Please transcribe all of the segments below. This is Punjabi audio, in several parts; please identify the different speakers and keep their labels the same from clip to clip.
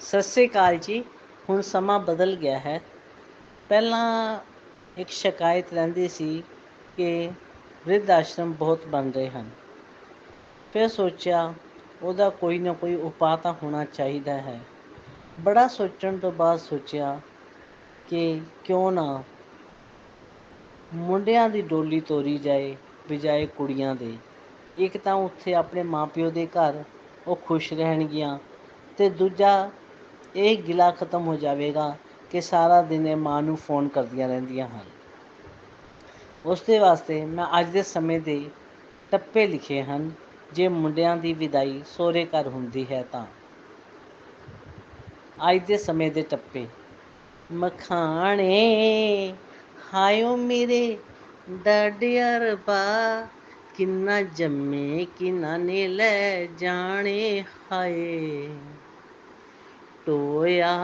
Speaker 1: ਸਤਿ ਸ੍ਰੀ ਅਕਾਲ ਜੀ। ਹੁਣ ਸਮਾਂ ਬਦਲ ਗਿਆ ਹੈ। ਪਹਿਲਾਂ ਇੱਕ ਸ਼ਿਕਾਇਤ ਰਹਿੰਦੀ ਸੀ ਕਿ ਵ੍ਰਿਧ ਆਸ਼ਰਮ ਬਹੁਤ ਬਣ ਰਹੇ ਹਨ। ਫਿਰ ਸੋਚਿਆ ਉਹਦਾ ਕੋਈ ਨਾ ਕੋਈ ਉਪਾਅ ਤਾਂ ਹੋਣਾ ਚਾਹੀਦਾ ਹੈ। ਬੜਾ ਸੋਚਣ ਤੋਂ ਬਾਅਦ ਸੋਚਿਆ ਕਿ ਕਿਉਂ ਨਾ ਮੁੰਡਿਆਂ ਦੀ ਡੋਲੀ ਤੋਰੀ ਜਾਏ ਬਜਾਏ ਕੁੜੀਆਂ ਦੇ। ਇੱਕ ਤਾਂ ਉੱਥੇ ਆਪਣੇ ਮਾਪਿਓ ਦੇ ਘਰ ਉਹ ਖੁਸ਼ ਰਹਿਣਗੀਆਂ ਤੇ ਦੂਜਾ ਇਹ ਗਿਲਾ ਖਤਮ ਹੋ ਜਾਵੇਗਾ ਕਿ ਸਾਰਾ ਦਿਨ ਇਹ ਮਾਂ ਨੂੰ ਫੋਨ ਕਰਦੀਆਂ ਰਹਿੰਦੀਆਂ ਹਨ। ਉਸ ਦੇ ਵਾਸਤੇ ਮੈਂ ਅੱਜ ਦੇ ਸਮੇਂ ਦੇ ਟੱਪੇ ਲਿਖੇ ਹਨ। ਜੇ ਮੁੰਡਿਆਂ ਦੀ ਵਿਦਾਈ ਸਹੁਰੇ ਘਰ ਹੁੰਦੀ ਹੈ ਤਾਂ। ਅੱਜ ਦੇ ਸਮੇਂ ਦੇ ਟੱਪੇ। ਮਖਾਣੇ, ਹਾਇਓ ਮੇਰੇ ਡਾਡਿਆ ਰਬਾ ਕਿੰਨਾ ਜੰਮੇ, ਕਿੰਨਾ ਨੇ ਲੈ ਜਾਣੇ ਹਾਏ। ਟੋਇਆ।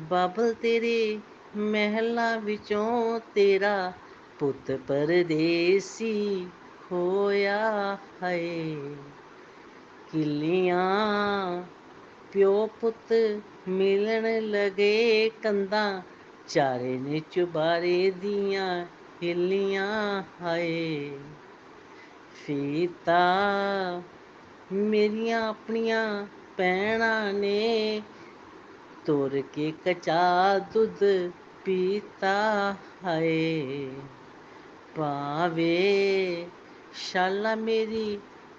Speaker 1: ਬਾਬਲ ਤੇਰੇ ਮਹਿਲਾਂ ਵਿੱਚੋਂ ਤੇਰਾ ਪੁੱਤ ਪਰਦੇਸੀ ਹੋਇਆ ਹੈ ਕਿੱਲੀਆਂ ਪਿਓ ਪੁੱਤ ਮਿਲਣ ਲਗੇ ਕੰਦਾਂ ਚਾਰੇ ਨੇ ਚੁਬਾਰੇ ਦੀਆਂ ਹਿੱਲੀਆਂ ਹਾਏ। ਫੀਤਾ ਮੇਰੀਆਂ ਆਪਣੀਆਂ ਪੈਣਾ ਨੇ। ਤੋਰ ਕੇ ਕਚਾ ਦੁੱਧ ਪੀਤਾ ਹੈ ਪਾਵੇ ਸ਼ਾਲਾ ਮੇਰੀ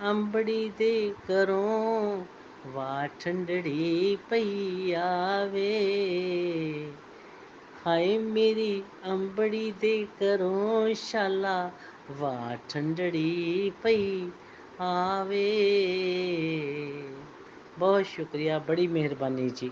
Speaker 1: ਅੰਬੜੀ ਦੇ ਕਰੋਂ ਵਾ ਠੰਡੜੀ ਪਈ ਆਵੇ। ਹਾਏ ਮੇਰੀ ਅੰਬੜੀ ਦੇ ਕਰੋਂ ਸ਼ਾਲਾ ਵਾ ਠੰਡੜੀ ਪਈ ਆਵੇ। ਬਹੁਤ ਸ਼ੁਕਰੀਆ ਬੜੀ ਮਿਹਰਬਾਨੀ ਜੀ।